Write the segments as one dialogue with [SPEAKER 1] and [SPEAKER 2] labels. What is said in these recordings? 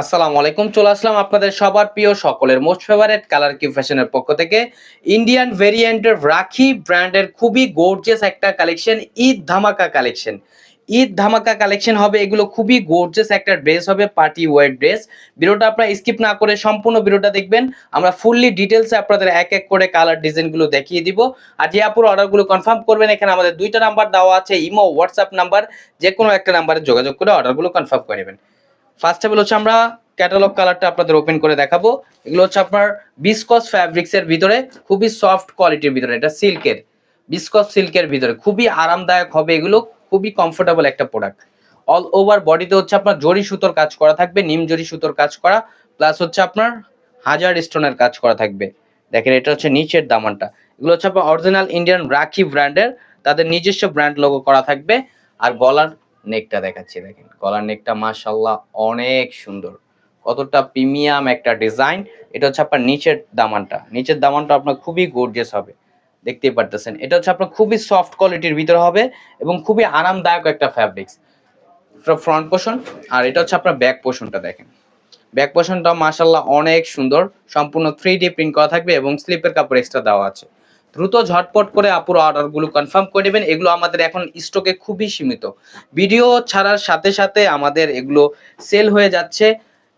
[SPEAKER 1] আসসালামু আলাইকুম, চলে আসলাম আপনাদের সবার প্রিয় সকলের মোস্ট ফেভারেট কালার কিউ ফ্যাশনের পক্ষ থেকে। ইন্ডিয়ান ভেরিয়েন্টের রাখি ব্র্যান্ডের খুবই গোর্জিয়াস একটা কালেকশন ঈদ ধামাকা কালেকশন ঈদ ধামাকা কালেকশন হবে, এগুলো খুবই গোর্জিয়াস একটা ড্রেস হবে পার্টি ওয়ার ড্রেস ভিডিওটা আপনারা স্কিপ না করে সম্পূর্ণ ভিডিওটা দেখবেন। আমরা ফুললি ডিটেলসে আপনাদের এক এক করে কালার ডিজাইনগুলো দেখিয়ে দিব। আর যে আপুর অর্ডারগুলো কনফার্ম করবেন, এখানে আমাদের দুইটা নাম্বার দেওয়া আছে ইমো হোয়াটসঅ্যাপ নাম্বার যে কোনো একটা নাম্বারে যোগাযোগ করে অর্ডারগুলো কনফার্ম করে নেবেন। ফার্স্ট অফ হচ্ছে আমরা ক্যাটালগ কালারটা আপনাদের ওপেন করে দেখাবো। এগুলো হচ্ছে আপনার বিসকস ফ্যাব্রিক্স এর ভিতরে, খুবই সফট কোয়ালিটির ভিতরে, এটা সিল্কের বিসকস সিল্কের ভিতরে, খুবই আরামদায়ক হবে এগুলো, খুবই কমফোর্টেবল একটা প্রোডাক্ট অল ওভার বডিতে হচ্ছে আপনার জরি সুতোর কাজ করা থাকবে, নিম জরি সুতোর কাজ করা প্লাস হচ্ছে আপনার হাজার স্টোনের কাজ করা থাকবে। দেখেন এটা হচ্ছে নিচের দামানটা। এগুলো হচ্ছে আপনার অরিজিনাল ইন্ডিয়ান রাখি ব্র্যান্ডের তাদের নিজস্ব ব্র্যান্ড লোগো করা থাকবে। আর গলার নেকটা দেখাচ্ছি, দেখেন। গলার নেকটা মাশাল্লাহ অনেক সুন্দর। কতটা প্রিমিয়াম একটা ডিজাইন। এটা হচ্ছে আপনার নিচের দামানটা। নিচের দামানটা আপনার খুবই গর্জিয়াস হবে। দেখতেই পারতেছেন। এটা হচ্ছে আপনার খুবই সফট কোয়ালিটির ভিতরে হবে এবং খুবই আরামদায়ক একটা ফ্যাব্রিক্স ফ্রন্ট পোর্শন আর এটা হচ্ছে আপনার ব্যাক পোর্শনটা দেখেন। ব্যাক পোর্শনটা মাশাল্লাহ অনেক সুন্দর। সম্পূর্ণ থ্রি ডি প্রিন্ট করা থাকবে এবং স্লিপের কাপড় এক্সট্রা দেওয়া আছে। দ্রুত ঝটপট করে আপুর অর্ডারগুলো কনফার্ম করে নেবেন। এগুলো আমাদের এখন স্টকে খুবই সীমিত। ভিডিও ছাড়ার সাথে সাথে আমাদের এগুলো সেল হয়ে যাচ্ছে।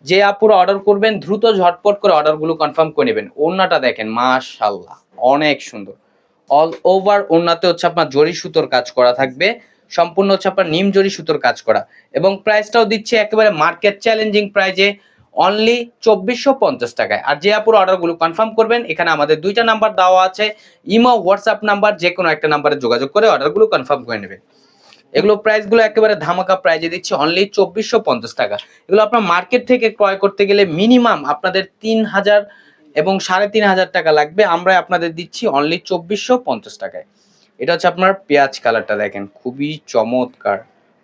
[SPEAKER 1] যে আপুর অর্ডার করবেন, দ্রুত ঝটপট করে অর্ডারগুলো কনফার্ম করে নেবেন। ওড়নাটা দেখেন মাশাল্লাহ অনেক সুন্দর। অল ওভার ওড়নাতে হচ্ছে আপনার জরি সুতোর কাজ করা থাকবে। সম্পূর্ণ হচ্ছে আপনার নিম জরি সুতোর কাজ করা। এবং প্রাইসটাও দিচ্ছে একেবারে মার্কেট চ্যালেঞ্জিং প্রাইজে অনলি চব্বিশশো পঞ্চাশ টাকায়। আর যে আপুর অর্ডারগুলো কনফার্ম করবেন, এখানে আমাদের দুইটা নাম্বার দেওয়া আছে। ইমো হোয়াটসঅ্যাপ নাম্বার যে কোনো একটা নাম্বারে যোগাযোগ করে অর্ডারগুলো কনফার্ম করে নেবেন। এগুলো প্রাইসগুলো একেবারে ধামাকা প্রাইজে দিচ্ছি অনলি চব্বিশশো পঞ্চাশ টাকা। এগুলো আপনার মার্কেট থেকে ক্রয় করতে গেলে মিনিমাম আপনাদের তিন হাজার এবং সাড়ে তিন হাজার টাকা লাগবে। আমরা আপনাদের দিচ্ছি অনলি চব্বিশশো পঞ্চাশ টাকায়। এটা হচ্ছে আপনার পেঁয়াজ কালারটা দেখেন, খুবই চমৎকার।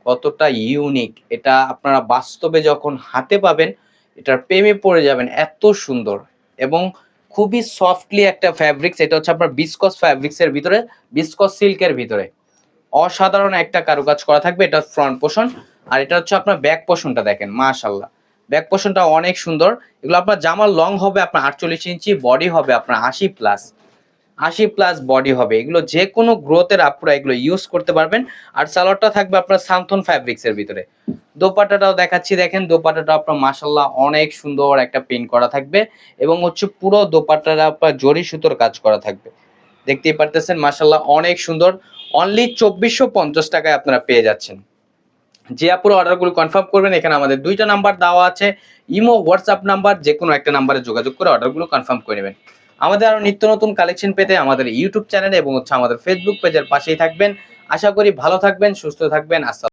[SPEAKER 1] কতটা ইউনিক এটা আপনারা বাস্তবে যখন হাতে পাবেন এটার প্রেমে পড়ে যাবেন, এত সুন্দর। এবং খুবই সফটলি একটা ফ্যাব্রিক্স এটা হচ্ছে আপনার বিসকস ফ্যাব্রিক্সের ভিতরে বিসকস সিল্কের ভিতরে। অসাধারণ একটা কারুকাজ করা থাকবে এটা ফ্রন্ট পোর্শন আর এটা হচ্ছে আপনার ব্যাক পোর্শনটা দেখেন মাশাল্লাহ ব্যাক পোর্শনটা অনেক সুন্দর। এগুলো আপনার জামার লং হবে, আপনার আটচল্লিশ ইঞ্চি বডি হবে আপনার আশি প্লাস আশি প্লাস বডি হবে। এগুলো যে কোনো গ্রোথের আপনারা এগুলো ইউজ করতে পারবেন। আর সালোয়ারটা থাকবে আপনার সান্থন ফ্যাব্রিক্সের ভিতরে। দোপাটাটাও দেখাচ্ছি। দেখেন দোপাটাটা আপনার মাসাল্লাহ অনেক সুন্দর একটা প্রিন্ট করা থাকবে এবং হচ্ছে পুরো দোপাটাটা আপনার জরি সুতোর কাজ করা থাকবে। দেখতেই পারতেছেন মাসাল্লাহ অনেক সুন্দর। অনলি চব্বিশশো পঞ্চাশ টাকায় আপনারা পেয়ে যাচ্ছেন। যে আপুরো অর্ডারগুলো কনফার্ম করবেন। এখানে আমাদের দুইটা নাম্বার দেওয়া আছে। ইমো হোয়াটসঅ্যাপ নাম্বার যে কোনো একটা নাম্বারে যোগাযোগ করে অর্ডারগুলো কনফার্ম করে নেবেন। আমাদের আরও নিত্য নতুন কালেকশন পেতে আমাদের ইউটিউব চ্যানেল এবং হচ্ছে আমাদের ফেসবুক পেজের পাশেই থাকবেন। আশা করি ভালো থাকবেন, সুস্থ থাকবেন। আসসালাম